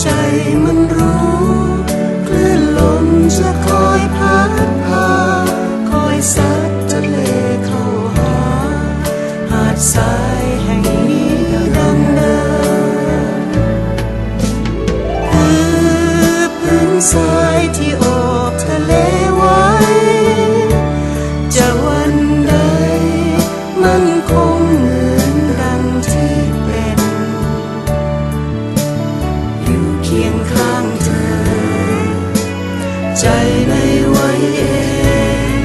ใจมันรู้คลื่นลมจะคอยพัดพาคอยซัดทะเลเขาหา หาดทรายแห่งนี้ดังเดิมพื้นทร ใจม่ไว้เอง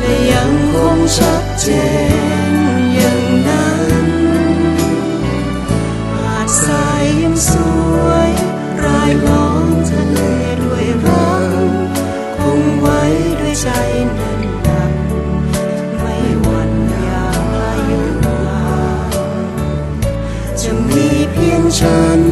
และยังคงชัดเจนอย่างนั้นหาดทรายยังสวยรายล้อมทะเลด้วยรักคงไว้ด้วยใจนันนั้ไม่วันยาพายุมาจะมีเพียงฉัน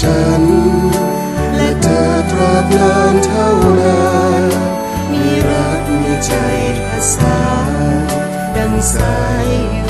ฉัน และเธอตราบนานเท่านานมีรักมีใจภาษาดังสาย